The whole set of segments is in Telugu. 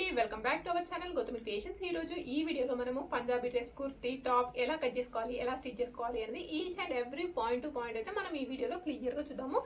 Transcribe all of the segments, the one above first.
అండి. Welcome back to our channel Gautami creations ఈ రోజు ఈ వీడియోలో మనము పంజాబీ డ్రెస్ కుర్తీ టాప్ ఎలా కట్ చేసుకోవాలి ఎలా స్టిచ్ చేసుకోవాలి అనేది each and every point to point అయితే మనం ఈ వీడియోలో క్లియర్గా చూద్దాము.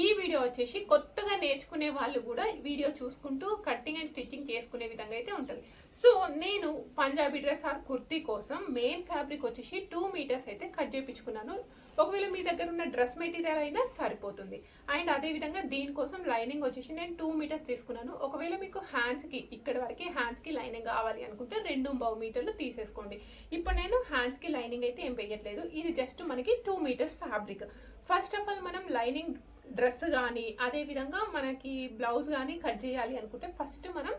ఈ వీడియో వచ్చేసి కొత్తగా నేర్చుకునే వాళ్ళు కూడా వీడియో చూసుకుంటూ కట్టింగ్ అండ్ స్టిచ్చింగ్ చేసుకునే విధంగా అయితే ఉంటుంది. సో నేను పంజాబీ డ్రెస్ ఆర్ కుర్తీ కోసం మెయిన్ ఫ్యాబ్రిక్ వచ్చేసి టూ మీటర్స్ అయితే కట్ చేయించుకున్నాను ఒకవేళ మీ దగ్గర ఉన్న డ్రెస్ మెటీరియల్ అయినా సరిపోతుంది. అండ్ అదే విధంగా దీనికోసం లైనింగ్ వచ్చేసి నేను టూ మీటర్స్ తీసుకున్నాను. ఒకవేళ మీకు హ్యాండ్స్కి ఇక్కడ వరకు హ్యాండ్స్కి లైనింగ్ కావాలి అనుకుంటే రెండు బావు మీటర్లు తీసేసుకోండి. ఇప్పుడు నేను హ్యాండ్స్కి లైనింగ్ అయితే ఏం వేయట్లేదు. ఇది జస్ట్ మనకి two metres fabric first of all మనం లైనింగ్ డ్రెస్ కానీ అదే విధంగా మనకి బ్లౌజ్ కానీ కట్ చేయాలి అనుకుంటే ఫస్ట్ మనం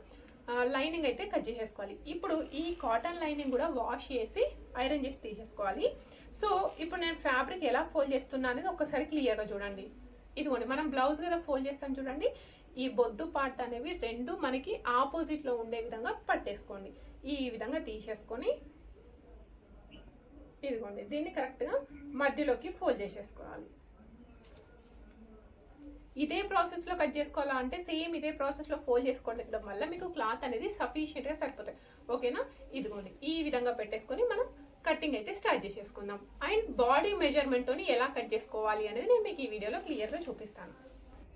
లైనింగ్ అయితే కట్ చేసేసుకోవాలి. ఇప్పుడు ఈ కాటన్ లైనింగ్ కూడా వాష్ చేసి ఐరన్ చేసి తీసేసుకోవాలి. సో ఇప్పుడు నేను ఫ్యాబ్రిక్ ఎలా ఫోల్డ్ చేస్తున్నా అనేది ఒకసారి క్లియర్గా చూడండి. ఇదిగోండి మనం బ్లౌజ్ కదా ఫోల్డ్ చేస్తాం చూడండి. ఈ బొద్దు పార్ట్ అనేవి రెండు మనకి ఆపోజిట్లో ఉండే విధంగా పట్టేసుకోండి. ఈ విధంగా తీసేసుకొని ఇదిగోండి దీన్ని కరెక్ట్గా మధ్యలోకి ఫోల్డ్ చేసేసుకోవాలి. ఇదే ప్రాసెస్లో కట్ చేసుకోవాలా అంటే సేమ్ ఇదే ప్రాసెస్లో ఫోల్డ్ చేసుకోవడం వల్ల మీకు క్లాత్ అనేది సఫిషియెంట్గా ఓకేనా ఇదిగోండి. ఈ విధంగా పెట్టేసుకొని మనం కటింగ్ అయితే స్టార్ట్ చేసేసుకుందాం. అండ్ బాడీ మెజర్మెంట్ తోని ఎలా కట్ చేసుకోవాలి అనేది నేను మీకు ఈ వీడియోలో క్లియర్గా చూపిస్తాను.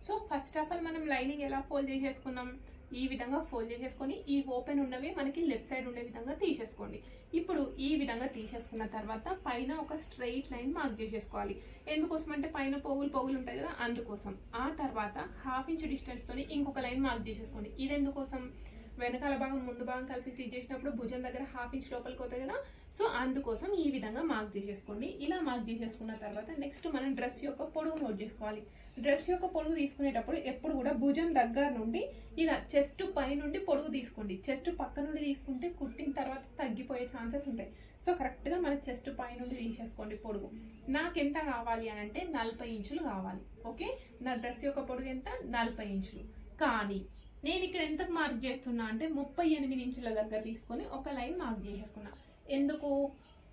సో ఫస్ట్ ఆఫ్ ఆల్ మనం లైనింగ్ ఎలా ఫోల్డ్ చేసేసుకున్నాం? ఈ విధంగా ఫోల్డ్ చేసేసుకొని ఈ ఓపెన్ ఉన్నవి మనకి లెఫ్ట్ సైడ్ ఉండే విధంగా తీసేసుకోండి. ఇప్పుడు ఈ విధంగా తీసేసుకున్న తర్వాత పైన ఒక స్ట్రైట్ లైన్ మార్క్ చేసేసుకోవాలి. ఎందుకోసం అంటే పైన పోగులు పోగులు ఉంటాయి కదా అందుకోసం. ఆ తర్వాత హాఫ్ ఇంచ్ డిస్టెన్స్ తోని ఇంకొక లైన్ మార్క్ చేసేసుకోండి. ఇది ఎందుకోసం? వెనకాల భాగం ముందు భాగం కలిపి స్టిచ్ చేసినప్పుడు భుజం దగ్గర హాఫ్ ఇంచ్ లోపలికి అవుతుంది కదా? సో అందుకోసం ఈ విధంగా మార్క్ చేసేసుకోండి. ఇలా మార్క్ చేసేసుకున్న తర్వాత నెక్స్ట్ మనం డ్రెస్ యొక్క పొడుగు నోట్ చేసుకోవాలి. డ్రెస్ యొక్క పొడుగు తీసుకునేటప్పుడు ఎప్పుడు కూడా భుజం దగ్గర నుండి ఇలా చెస్ట్ పై నుండి పొడుగు తీసుకోండి. చెస్ట్ పక్క నుండి తీసుకుంటే కుట్టిన తర్వాత తగ్గిపోయే ఛాన్సెస్ ఉంటాయి. సో కరెక్ట్గా మన చెస్ట్ పై నుండి తీసేసుకోండి పొడుగు నాకు ఎంత కావాలి అని అంటే నలభై ఇంచులు కావాలి. ఓకే? నా డ్రెస్ యొక్క పొడుగు ఎంత? నలభై ఇంచులు. కానీ నేను ఇక్కడ ఎంతకు మార్క్ చేస్తున్నా అంటే ముప్పై ఎనిమిది ఇంచుల దగ్గర తీసుకొని ఒక లైన్ మార్క్ చేసేసుకున్నా. ఎందుకు?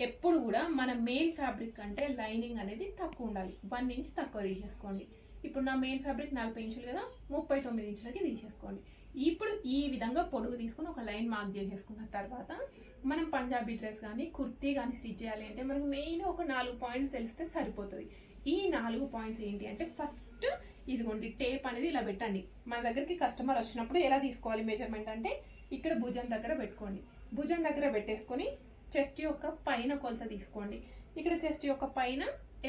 ఎప్పుడు కూడా మన మెయిన్ ఫ్యాబ్రిక్ అంటే లైనింగ్ అనేది తక్కువ ఉండాలి. వన్ ఇంచ్ తక్కువ తీసేసుకోండి. ఇప్పుడు నా మెయిన్ ఫ్యాబ్రిక్ నలభై ఇంచులు కదా ముప్పై తొమ్మిది ఇంచులకి తీసేసుకోండి. ఇప్పుడు ఈ విధంగా పొడుగు తీసుకొని ఒక లైన్ మార్క్ చేసేసుకున్న తర్వాత మనం పంజాబీ డ్రెస్ కానీ కుర్తీ కానీ స్టిచ్ చేయాలి అంటే మనకు మెయిన్ ఒక నాలుగు పాయింట్స్ తెలిస్తే సరిపోతుంది. ఈ నాలుగు పాయింట్స్ ఏంటి అంటే ఫస్ట్ ఇదిగోండి టేప్ అనేది ఇలా పెట్టండి. మన దగ్గరికి కస్టమర్ వచ్చినప్పుడు ఎలా తీసుకోవాలి మెజర్మెంట్ అంటే ఇక్కడ భుజం దగ్గర పెట్టుకోండి. భుజం దగ్గర పెట్టేసుకొని చెస్ట్ యొక్క పైన కొలత తీసుకోండి. ఇక్కడ చెస్ట్ యొక్క పైన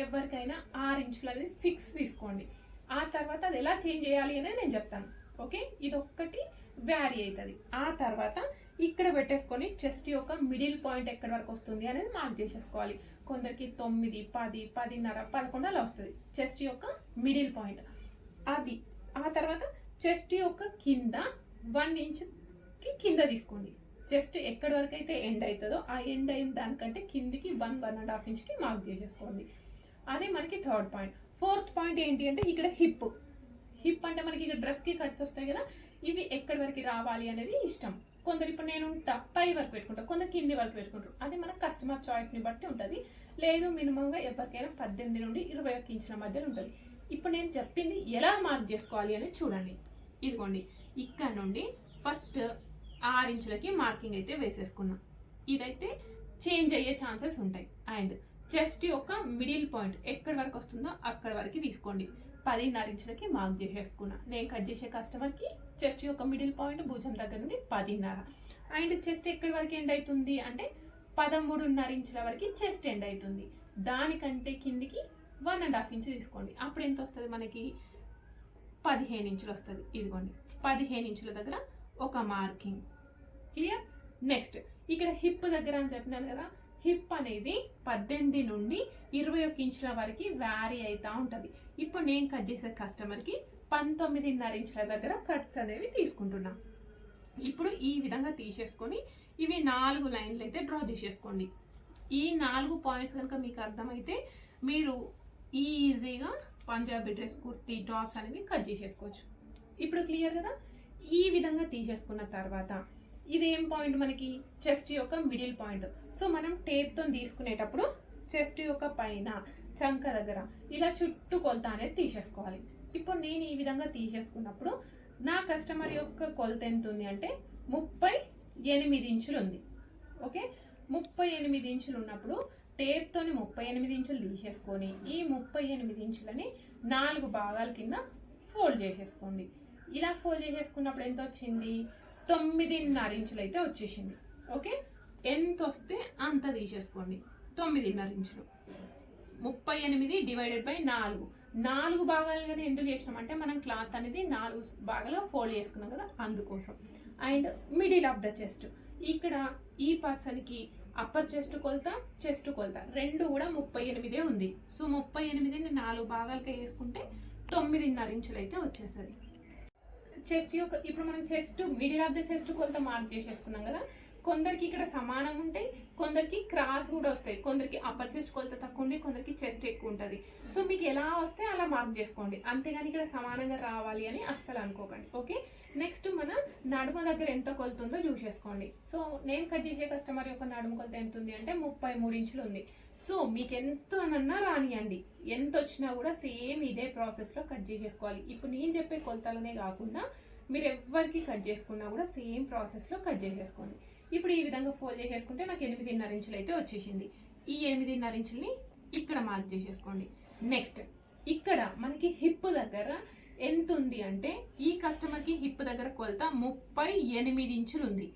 ఎవరికైనా ఆరు ఇంచులు అనేది ఫిక్స్ తీసుకోండి. ఆ తర్వాత అది ఎలా చేంజ్ చేయాలి అనేది నేను చెప్తాను. ఓకే ఇది ఒక్కటి వ్యారీ అవుతుంది. ఆ తర్వాత ఇక్కడ పెట్టేసుకొని చెస్ట్ యొక్క మిడిల్ పాయింట్ ఎక్కడి వరకు వస్తుంది అనేది మార్క్ చేసేసుకోవాలి. కొందరికి తొమ్మిది పది పదిన్నర పదకొండు అలా వస్తుంది. చెస్ట్ యొక్క మిడిల్ పాయింట్ అది ఆ తర్వాత చెస్ట్ యొక్క కింద వన్ ఇంచ్కి కింద తీసుకోండి. చెస్ట్ ఎక్కడి వరకు అయితే ఎండ్ అవుతుందో ఆ ఎండ్ అయిన దానికంటే కిందికి వన్ వన్ అండ్ హాఫ్ ఇంచ్కి మార్క్ చేసేసుకోండి. అది మనకి థర్డ్ పాయింట్ ఫోర్త్ పాయింట్ ఏంటి అంటే ఇక్కడ హిప్ హిప్ అంటే మనకి ఇక్కడ డ్రెస్కి కట్స్ వస్తాయి కదా ఇవి ఎక్కడి వరకు రావాలి అనేది ఇష్టం. కొందరు ఇప్పుడు నేను ఉంటా పై వరకు పెట్టుకుంటాను కొందరు కింది వరకు పెట్టుకుంటారు. అది మన కస్టమర్ చాయిస్ని బట్టి ఉంటుంది. లేదు మినిమంగా ఎవరికైనా పద్దెనిమిది నుండి ఇరవై ఒక్క ఇంచుల మధ్యలో ఉంటుంది. ఇప్పుడు నేను చెప్పింది ఎలా మార్క్ చేసుకోవాలి అని చూడండి. ఇదిగోండి ఇక్కడ నుండి ఫస్ట్ ఆరు ఇంచులకి మార్కింగ్ అయితే వేసేసుకున్నాం. ఇదైతే చేంజ్ అయ్యే ఛాన్సెస్ ఉంటాయి. అండ్ చెస్ట్ యొక్క మిడిల్ పాయింట్ ఎక్కడి వరకు వస్తుందో అక్కడ వరకు తీసుకోండి. పదిన్నర ఇంచులకి మార్క్ చేసేసుకున్నా. నేను కట్ చేసే కస్టమర్కి చెస్ట్ యొక్క మిడిల్ పాయింట్ భుజం దగ్గర నుండి పదిన్నర. అండ్ చెస్ట్ ఎక్కడి వరకు ఎండ్ అవుతుంది? అంటే పదమూడున్నర ఇంచుల వరకు చెస్ట్ ఎండ్ అవుతుంది. దానికంటే కిందికి వన్ అండ్ హాఫ్ ఇంచ్ తీసుకోండి. అప్పుడు ఎంత వస్తుంది మనకి? పదిహేను ఇంచులు వస్తుంది. ఇదిగోండి. పదిహేను ఇంచుల దగ్గర ఒక మార్కింగ్. క్లియర్ నెక్స్ట్ ఇక్కడ హిప్ దగ్గర అని చెప్పినాను కదా హిప్ అనేది పద్దెనిమిది నుండి ఇరవై ఒక్క ఇంచుల వరకు వ్యారీ అవుతూ ఉంటుంది. ఇప్పుడు నేను కట్ చేసే కస్టమర్కి పంతొమ్మిదిన్నర ఇంచుల దగ్గర కట్స్ అనేవి తీసుకుంటున్నా. ఇప్పుడు ఈ విధంగా తీసేసుకొని ఇవి నాలుగు లైన్లు అయితే డ్రా చేసేసుకోండి. ఈ నాలుగు పాయింట్స్ కనుక మీకు అర్థమైతే మీరు ఈజీగా పంజాబీ డ్రెస్ కుర్తీ టాప్స్ అనేవి కట్ చేసేసుకోవచ్చు. ఇప్పుడు క్లియర్ కదా? ఈ విధంగా తీసేసుకున్న తర్వాత ఇదేం పాయింట్ మనకి? చెస్ట్ యొక్క మిడిల్ పాయింట్. సో మనం టేప్తో తీసుకునేటప్పుడు చెస్ట్ యొక్క పైన చంక దగ్గర ఇలా చుట్టూ కొలత అనేది తీసేసుకోవాలి. ఇప్పుడు నేను ఈ విధంగా తీసేసుకున్నప్పుడు నా కస్టమర్ యొక్క కొలత ఎంత ఉంది అంటే ముప్పై ఎనిమిది ఇంచులు ఉంది. ఓకే? ముప్పై ఎనిమిది ఇంచులు ఉన్నప్పుడు టేప్తోని ముప్పై ఎనిమిది ఇంచులు తీసేసుకొని ఈ ముప్పై ఎనిమిది ఇంచులని నాలుగు భాగాల కింద ఫోల్డ్ చేసేసుకోండి. ఇలా ఫోల్డ్ చేసేసుకున్నప్పుడు ఎంత వచ్చింది? తొమ్మిదిన్నర ఇంచులు అయితే వచ్చేసింది. ఓకే? ఎంత వస్తే అంత తీసేసుకోండి. తొమ్మిదిన్నర ఇంచులు. ముప్పై ఎనిమిది డివైడెడ్ బై నాలుగు. నాలుగు భాగాలుగానే ఎందుకు చేసినామంటే మనం క్లాత్ అనేది నాలుగు భాగాలుగా ఫోల్డ్ చేసుకున్నాం కదా అందుకోసం. And middle of the chest. ఇక్కడ ఈ పర్సన్కి అప్పర్ చెస్ట్ కొలత చెస్ట్ కొలత. రెండు కూడా ముప్పై ఎనిమిదే ఉంది. సో ముప్పై ఎనిమిదిని నాలుగు భాగాలుగా వేసుకుంటే తొమ్మిదిన్నర ఇంచులు అయితే వచ్చేస్తుంది. చెస్ట్ యొక్క ఇప్పుడు మనం chest middle of the chest కొలత మార్క్ చేసేసుకున్నాం కదా కొందరికి ఇక్కడ సమానం ఉంటాయి కొందరికి క్రాస్ కూడా వస్తాయి. కొందరికి అప్పర్ చెస్ట్ కొలత తక్కువ ఉండి కొందరికి చెస్ట్ ఎక్కువ ఉంటుంది. సో మీకు ఎలా వస్తే అలా మార్క్ చేసుకోండి. అంతేగాని ఇక్కడ సమానంగా రావాలి అని అస్సలు అనుకోకండి. ఓకే నెక్స్ట్ మన నడుము దగ్గర ఎంత కొలుతుందో చూసేసుకోండి. సో నేను కట్ చేసే కస్టమర్ యొక్క నడుము కొలత ఎంత ఉంది అంటే ముప్పై మూడు ఇంచులు ఉంది. సో మీకు ఎంత అనన్నా రానియండి. ఎంత వచ్చినా కూడా సేమ్ ఇదే ప్రాసెస్లో కట్ చేసేసుకోవాలి. ఇప్పుడు నేను చెప్పే కొలతలనే కాకుండా మీరు ఎవరికి కట్ చేసుకున్నా కూడా సేమ్ ప్రాసెస్లో కట్ చేసేసుకోండి. ఇప్పుడు ఈ విధంగా ఫోల్డ్ చేసేసుకుంటే నాకు ఎనిమిదిన్నర ఇంచులు అయితే వచ్చేసింది. ఈ ఎనిమిదిన్నర ఇంచుల్ని ఇక్కడ మార్క్ చేసేసుకోండి. నెక్స్ట్ ఇక్కడ మనకి హిప్ దగ్గర ఎంత ఉంది అంటే ఈ కస్టమర్కి హిప్ దగ్గర కొలత ముప్పై ఎనిమిది ఇంచులు ఉంది.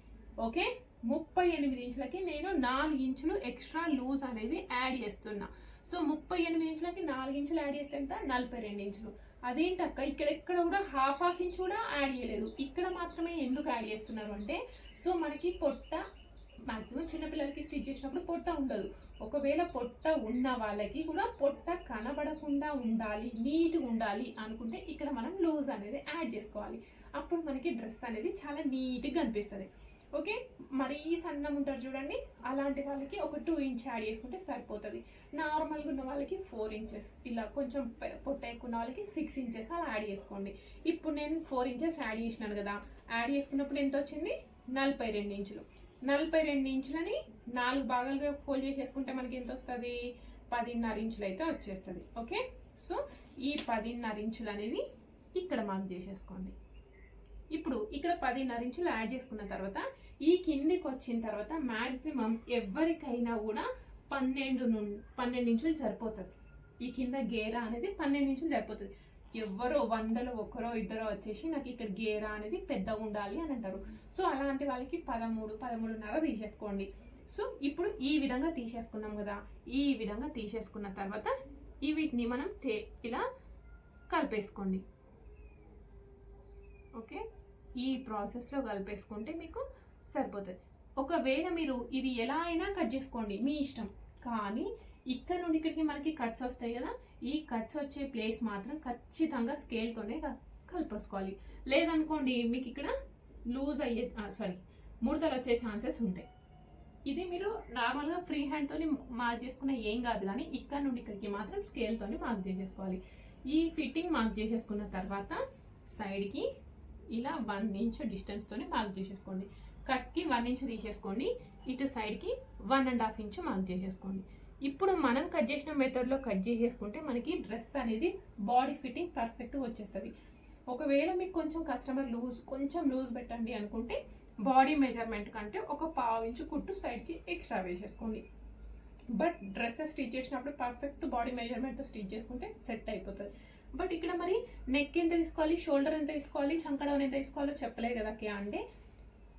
ఓకే ముప్పై ఎనిమిది ఇంచులకి నేను నాలుగు ఇంచులు ఎక్స్ట్రా లూజ్ అనేది యాడ్ చేస్తున్నా. సో ముప్పై ఎనిమిది ఇంచులకి నాలుగు ఇంచులు యాడ్ చేస్తే ఎంత? నలభై రెండు ఇంచులు. అదేంటక్క ఇక్కడ ఎక్కడ కూడా హాఫ్ హాఫ్ ఇంచ్ కూడా యాడ్ చేయలేదు. ఇక్కడ ఎందుకు యాడ్ చేస్తున్నారు అంటే సో మనకి పొట్ట మాక్సిమం చిన్నపిల్లలకి స్టిచ్ చేసినప్పుడు పొట్ట ఉండదు. ఒకవేళ పొట్ట ఉన్న వాళ్ళకి కూడా పొట్ట కనబడకుండా ఉండాలి నీట్గా ఉండాలి అనుకుంటే ఇక్కడ మనం లూజ్ అనేది యాడ్ చేసుకోవాలి. అప్పుడు మనకి డ్రెస్ అనేది చాలా నీట్గా కనిపిస్తుంది ఓకే? మరీ సన్నం ఉంటారు చూడండి. అలాంటి వాళ్ళకి ఒక టూ ఇంచ్ యాడ్ చేసుకుంటే సరిపోతుంది. నార్మల్గా ఉన్న వాళ్ళకి ఫోర్ ఇంచెస్ ఇలా కొంచెం పొట్ట ఎక్కువ ఉన్న వాళ్ళకి సిక్స్ ఇంచెస్ అలా యాడ్ చేసుకోండి. ఇప్పుడు నేను ఫోర్ ఇంచెస్ యాడ్ చేసినాను కదా. యాడ్ చేసుకున్నప్పుడు ఎంత వచ్చింది? నలభై రెండు ఇంచులు. నలభై రెండు ఇంచులని నాలుగు భాగాలుగా ఫోల్డ్ చేసేసుకుంటే మనకి ఎంత వస్తుంది? పదిన్నర ఇంచులు అయితే వచ్చేస్తుంది. ఓకే? సో ఈ పదిన్నర ఇంచులు అనేది ఇక్కడ మార్క్ చేసేసుకోండి. ఇప్పుడు ఇక్కడ పదిన్నర ఇంచులు యాడ్ చేసుకున్న తర్వాత ఈ కిందికి వచ్చిన తర్వాత మ్యాక్సిమం ఎవరికైనా కూడా పన్నెండు నుండి పన్నెండు ఇంచులు సరిపోతుంది. ఈ కింద గేరా అనేది పన్నెండు ఇంచులు సరిపోతుంది. ఎవరో వందలో ఒకరో ఇద్దరో వచ్చేసి నాకు ఇక్కడ గేరా అనేది పెద్దగా ఉండాలి అని అంటారు. సో అలాంటి వాళ్ళకి పదమూడు పదమూడున్నర తీసేసుకోండి. సో ఇప్పుడు ఈ విధంగా తీసేసుకున్నాం కదా. ఈ విధంగా తీసేసుకున్న తర్వాత ఈ వీటిని మనం టే ఇలా కలిపేసుకోండి. ఓకే? ఈ ప్రాసెస్లో కలిపేసుకుంటే మీకు సరిపోతుంది. ఒకవేళ మీరు ఇది ఎలా అయినా కట్ చేసుకోండి మీ ఇష్టం. కానీ ఇక్కడ నుండి ఇక్కడికి మనకి కట్స్ వస్తాయి కదా ఈ కట్స్ వచ్చే ప్లేస్ మాత్రం ఖచ్చితంగా స్కేల్తోనే కలిపేసుకోవాలి. లేదనుకోండి మీకు ఇక్కడ లూజ్ అయ్యే సారీ ముడతలు వచ్చే ఛాన్సెస్ ఉంటాయి. ఇది మీరు నార్మల్గా ఫ్రీ హ్యాండ్తో మార్క్ చేసుకున్న ఏం కాదు కానీ ఇక్కడ నుండి ఇక్కడికి మాత్రం స్కేల్తో మార్క్ చేసేసుకోవాలి. ఈ ఫిట్టింగ్ మార్క్ చేసేసుకున్న తర్వాత సైడ్కి ఇలా వన్ ఇంచ్ డిస్టెన్స్తోనే మార్క్ చేసేసుకోండి. కట్స్కి వన్ ఇంచ్ తీసేసుకోండి. ఇటు సైడ్కి one and half inch mark చేసేసుకోండి. ఇప్పుడు మనం కట్ చేసిన మెథడ్లో కట్ చేసేసుకుంటే మనకి డ్రెస్ అనేది బాడీ ఫిట్టింగ్ పర్ఫెక్ట్గా వచ్చేస్తుంది. ఒకవేళ మీకు కొంచెం కస్టమర్ లూజ్ కొంచెం లూజ్ పెట్టండి అనుకుంటే బాడీ మెజర్మెంట్ కంటే ఒక పావు ఇంచు కుట్టు సైడ్కి ఎక్స్ట్రా వేసేసుకోండి. బట్ డ్రెస్ స్టిచ్ చేసినప్పుడు పర్ఫెక్ట్ బాడీ మెజర్మెంట్తో స్టిచ్ చేసుకుంటే సెట్ అయిపోతుంది. బట్ ఇక్కడ మరి నెక్ ఎంత తీసుకోవాలి షోల్డర్ ఎంత తీసుకోవాలి చంకడౌన్ ఎంత తీసుకోవాలో చెప్పలే కదా కే అంటే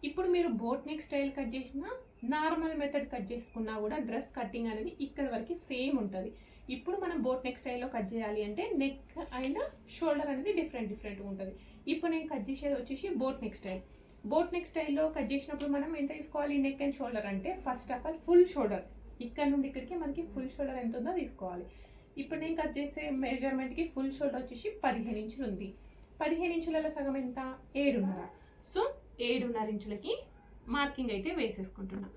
ఇప్పుడు మీరు బోట్ నెక్ స్టైల్ కట్ చేసినా నార్మల్ మెథడ్ కట్ చేసుకున్నా కూడా డ్రెస్ కటింగ్ అనేది ఇక్కడ వరకు సేమ్ ఉంటుంది. ఇప్పుడు మనం బోట్ నెక్ స్టైల్లో కట్ చేయాలి అంటే నెక్ అండ్ షోల్డర్ అనేది డిఫరెంట్ డిఫరెంట్గా ఉంటుంది. ఇప్పుడు నేను కట్ చేసేది వచ్చేసి boat neck style boat neck స్టైల్లో కట్ చేసినప్పుడు మనం ఎంత తీసుకోవాలి నెక్ అండ్ షోల్డర్ అంటే first of all full shoulder ఇక్కడ నుండి ఇక్కడికి మనకి ఫుల్ షోల్డర్ ఎంత ఉందో తీసుకోవాలి. ఇప్పుడు నేను కట్ చేసే మెజర్మెంట్కి ఫుల్ షోల్డర్ వచ్చేసి పదిహేను ఇంచులు ఉంది. పదిహేను ఇంచులలో సగం ఎంత? ఏడున్నర. సో ఏడున్నర ఇంచులకి మార్కింగ్ అయితే వేసేసుకుంటున్నా.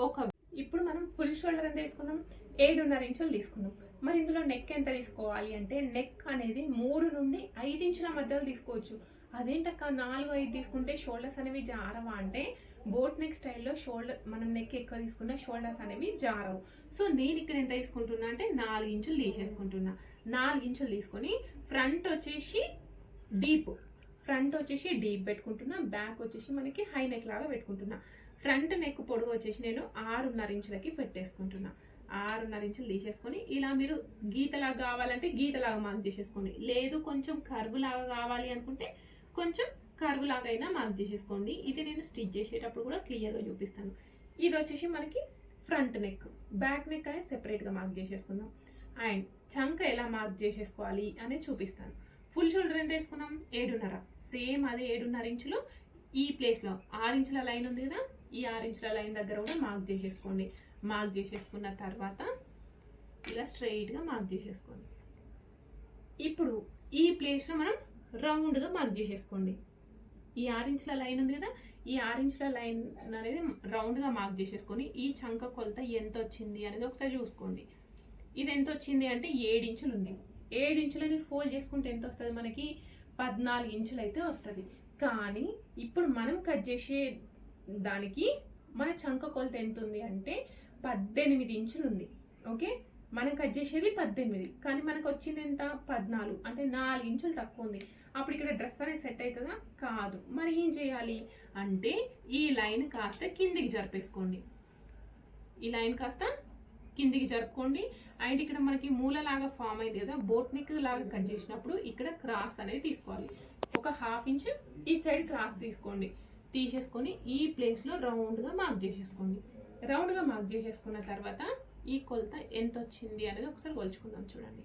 ఒక ఇప్పుడు మనం ఫుల్ షోల్డర్ ఎంత తీసుకున్నాం? ఏడున్నర ఇంచులు తీసుకున్నాం. మరి ఇందులో నెక్ ఎంత తీసుకోవాలి అంటే నెక్ అనేది మూడు నుండి ఐదు ఇంచుల మధ్యలో తీసుకోవచ్చు. అదేంటక్క? నాలుగు ఐదు తీసుకుంటే షోల్డర్స్ అనేవి జారవా అంటే బోట్ నెక్ స్టైల్లో షోల్డర్ మనం నెక్ ఎక్కువ తీసుకున్న షోల్డర్స్ అనేవి జారవు. సో నేను ఇక్కడ ఎంత తీసుకుంటున్నా అంటే నాలుగు ఇంచులు తీసేసుకుంటున్నా. నాలుగు ఇంచులు తీసుకొని ఫ్రంట్ వచ్చేసి డీప్ ఫ్రంట్ వచ్చేసి డీప్ పెట్టుకుంటున్నా బ్యాక్ వచ్చేసి మనకి హై నెక్ లాగా పెట్టుకుంటున్నా. ఫ్రంట్ నెక్ పొడుగు వచ్చేసి నేను ఆరున్నర ఇంచులకి పెట్టేసుకుంటున్నా. ఆరున్నర ఇంచులు తీసేసుకొని ఇలా మీరు గీతలాగా కావాలంటే గీతలాగా మార్క్ చేసేసుకోండి. లేదు కొంచెం కర్వ్ లాగా కావాలి అనుకుంటే కొంచెం కర్వ్ లాగైనా మార్క్ చేసేసుకోండి. ఇది నేను స్టిచ్ చేసేటప్పుడు కూడా క్లియర్గా చూపిస్తాను. ఇది వచ్చేసి మనకి ఫ్రంట్ నెక్ బ్యాక్ నెక్ అనేది సెపరేట్గా మార్క్ చేసేసుకుందాం. అండ్ చంక ఎలా మార్క్ చేసేసుకోవాలి అనేది చూపిస్తాను. ఫుల్ షోల్డర్ ఎంత వేసుకున్నాం? ఏడున్నర. సేమ్ అదే ఏడున్నర ఇంచులు ఈ ప్లేస్లో ఆరు ఇంచుల లైన్ ఉంది కదా? ఈ ఆరు ఇంచుల లైన్ దగ్గర కూడా మార్క్ చేసేసుకోండి. మార్క్ చేసేసుకున్న తర్వాత ఇలా స్ట్రైట్గా మార్క్ చేసేసుకోండి. ఇప్పుడు ఈ ప్లేస్లో మనం రౌండ్గా మార్క్ చేసేసుకోండి. ఈ ఆరించ్ల లైన్ ఉంది కదా ఈ ఆరించ్ల లైన్ అనేది రౌండ్గా మార్క్ చేసేసుకొని ఈ చంక కొలత ఎంత వచ్చింది అనేది ఒకసారి చూసుకోండి. ఇది ఎంత వచ్చింది అంటే ఏడు ఇంచులు ఉంది ఏడు ఇంచులని ఫోల్డ్ చేసుకుంటే ఎంత వస్తుంది మనకి? పద్నాలుగు ఇంచులు అయితే వస్తుంది. కానీ ఇప్పుడు మనం కట్ చేసే దానికి మన చంక కొలత ఎంత ఉంది అంటే పద్దెనిమిది ఇంచులు ఉంది ఓకే? మనం కట్ చేసేది పద్దెనిమిది. కానీ మనకు వచ్చింది ఎంత? పద్నాలుగు. అంటే నాలుగు ఇంచులు తక్కువ ఉంది. అప్పుడు ఇక్కడ డ్రెస్ అనేది సెట్ అవుతుందా? కాదు. మరి ఏం చేయాలి? అంటే ఈ లైన్ కాస్త కిందికి జరిపేసుకోండి. ఈ లైన్ కాస్త కిందికి జరుపుకోండి. అండ్ ఇక్కడ మనకి మూలలాగా ఫామ్ అయింది కదా బోట్ నెక్ లాగా కట్ చేసినప్పుడు ఇక్కడ క్రాస్ అనేది తీసుకోవాలి. ఒక హాఫ్ ఇంచ్ ఈ సైడ్ క్రాస్ తీసుకోండి. తీసేసుకొని ఈ ప్లేస్లో రౌండ్గా మార్క్ చేసేసుకోండి. రౌండ్గా మార్క్ చేసేసుకున్న తర్వాత ఈ కొలత ఎంత వచ్చింది అనేది ఒకసారి కొలుచుకుందాం చూడండి.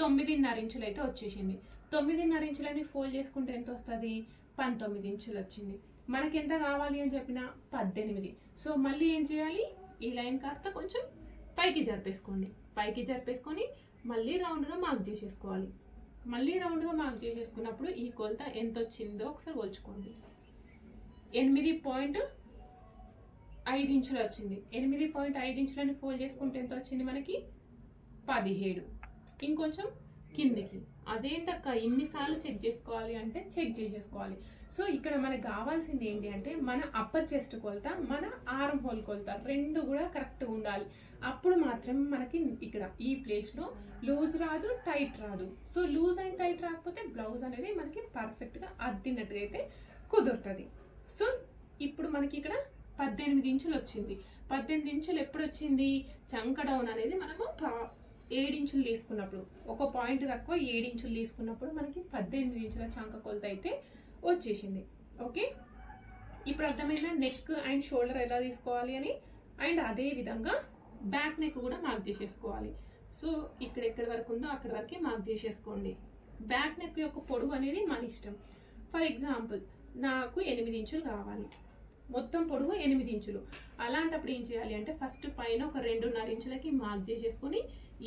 తొమ్మిదిన్నర ఇంచులు అయితే వచ్చేసింది. తొమ్మిదిన్నర ఇంచులని ఫోల్డ్ చేసుకుంటే ఎంత వస్తుంది? పంతొమ్మిది ఇంచులు వచ్చింది. మనకి ఎంత కావాలి అని చెప్పిన పద్దెనిమిది. సో మళ్ళీ ఏం చేయాలి? ఈ లైన్ కాస్త కొంచెం పైకి జరిపేసుకోండి. పైకి జరిపేసుకొని మళ్ళీ రౌండ్గా మార్క్ చేసేసుకోవాలి. మళ్ళీ రౌండ్గా మార్క్ చేసేసుకున్నప్పుడు ఈ కొలత ఎంత వచ్చిందో ఒకసారి కొలుచుకోండి ఎనిమిది పాయింట్ ఐదు ఇంచులు వచ్చింది. ఎనిమిది పాయింట్ ఐదు ఇంచులని ఫోల్డ్ చేసుకుంటే ఎంత వచ్చింది మనకి? పదిహేడు. ఇంకొంచెం కిందికి. అదేంటక్క ఇన్నిసార్లు చెక్ చేసుకోవాలి అంటే చెక్ చేసేసుకోవాలి. సో ఇక్కడ మనకు కావాల్సింది ఏంటి అంటే మన అప్పర్ చెస్ట్ కొలత మన ఆరం హోల్ కొలత రెండు కూడా కరెక్ట్గా ఉండాలి. అప్పుడు మాత్రం మనకి ఇక్కడ ఈ ప్లేస్లో లూజ్ రాదు టైట్ రాదు. సో లూజ్ అండ్ టైట్ రాకపోతే బ్లౌజ్ అనేది మనకి పర్ఫెక్ట్గా అద్దినట్టుగా అయితే కుదురుతుంది. సో ఇప్పుడు మనకి ఇక్కడ పద్దెనిమిది ఇంచులు వచ్చింది. పద్దెనిమిది ఇంచులు ఎప్పుడు వచ్చింది చంక డౌన్ అనేది మనము ఏడించులు తీసుకున్నప్పుడు ఒక పాయింట్ తక్కువ ఏడించులు తీసుకున్నప్పుడు మనకి పద్దెనిమిది ఇంచుల చంక కొలత అయితే వచ్చేసింది. ఓకే? ఇప్పుడు అర్థమైన నెక్ అండ్ షోల్డర్ ఎలా తీసుకోవాలి అని? అండ్ అదే విధంగా బ్యాక్ నెక్ కూడా మార్క్ చేసేసుకోవాలి. సో ఇక్కడ ఎక్కడి వరకు ఉందో అక్కడి వరకే మార్క్ చేసేసుకోండి. బ్యాక్ నెక్ యొక్క పొడవు అనేది మన ఇష్టం. ఫర్ ఎగ్జాంపుల్ నాకు ఎనిమిది ఇంచులు కావాలి. మొత్తం పొడుగు ఎనిమిది ఇంచులు. అలాంటప్పుడు ఏం చేయాలి అంటే ఫస్ట్ పైన ఒక రెండున్నర ఇంచులకి మార్క్ చేసేసుకొని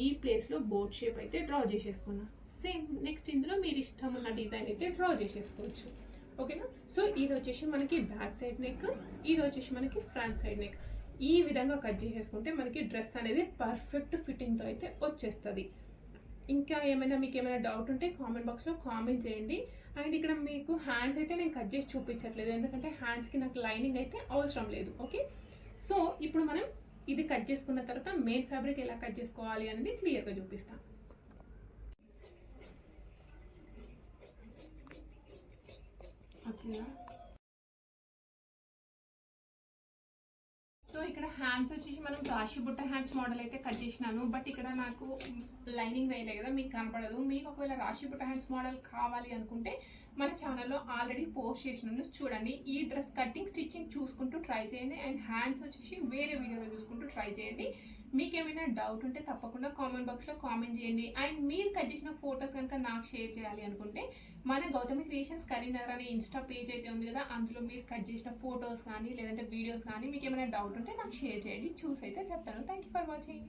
ఈ ప్లేస్లో బోట్ షేప్ అయితే డ్రా చేసేసుకున్నా. సేమ్ నెక్స్ట్ ఇందులో మీరు ఇష్టం ఉన్న డిజైన్ అయితే డ్రా చేసేసుకోవచ్చు. ఓకేనా సో ఇది వచ్చేసి మనకి బ్యాక్ సైడ్ నెక్ ఇది వచ్చేసి మనకి ఫ్రంట్ సైడ్ నెక్ ఈ విధంగా కట్ చేసేసుకుంటే మనకి డ్రెస్ అనేది పర్ఫెక్ట్ ఫిట్టింగ్తో అయితే వచ్చేస్తుంది. ఇంకా ఏమైనా మీకు ఏమైనా డౌట్ ఉంటే కామెంట్ బాక్స్లో కామెంట్ చేయండి. అండ్ ఇక్కడ మీకు హ్యాండ్స్ అయితే నేను కట్ చేసి చూపించట్లేదు. ఎందుకంటే హ్యాండ్స్కి నాకు లైనింగ్ అయితే అవసరం లేదు. ఓకే? సో ఇప్పుడు మనం ఇది కట్ చేసుకున్న తర్వాత మెయిన్ ఫ్యాబ్రిక్ ఎలా కట్ చేసుకోవాలి అనేది క్లియర్గా చూపిస్తాను వచ్చిందా? సో ఇక్కడ హ్యాండ్స్ వచ్చేసి మనం రాశి బుట్ట హ్యాండ్స్ మోడల్ అయితే కట్ చేసినాను. బట్ ఇక్కడ నాకు లైనింగ్ వేయలే కదా మీకు కనపడదు. మీకు ఒకవేళ రాశి బుట్ట హ్యాండ్స్ మోడల్ కావాలి అనుకుంటే మన ఛానల్లో ఆల్రెడీ పోస్ట్ చేసినాను. చూడండి ఈ డ్రెస్ కటింగ్ స్టిచ్చింగ్ చూసుకుంటూ ట్రై చేయండి. అండ్ హ్యాండ్స్ వచ్చేసి వేరే వీడియోలో చూసుకుంటూ ట్రై చేయండి. మీకు ఏమైనా డౌట్ ఉంటే తప్పకుండా కామెంట్ బాక్స్లో కామెంట్ చేయండి. అండ్ మీరు కట్ చేసిన ఫొటోస్ కనుక నాకు షేర్ చేయాలి అనుకుంటే మన గౌతమి క్రియేషన్స్ కరీంనగర్ అనే ఇన్స్టా పేజ్ అయితే ఉంది కదా అందులో మీరు కట్ చేసిన ఫొటోస్ కానీ లేదంటే వీడియోస్ కానీ మీకు ఏమైనా డౌట్ ఉంటే నాకు షేర్ చేయండి. చూసి అయితే చెప్తాను. Thank you for watching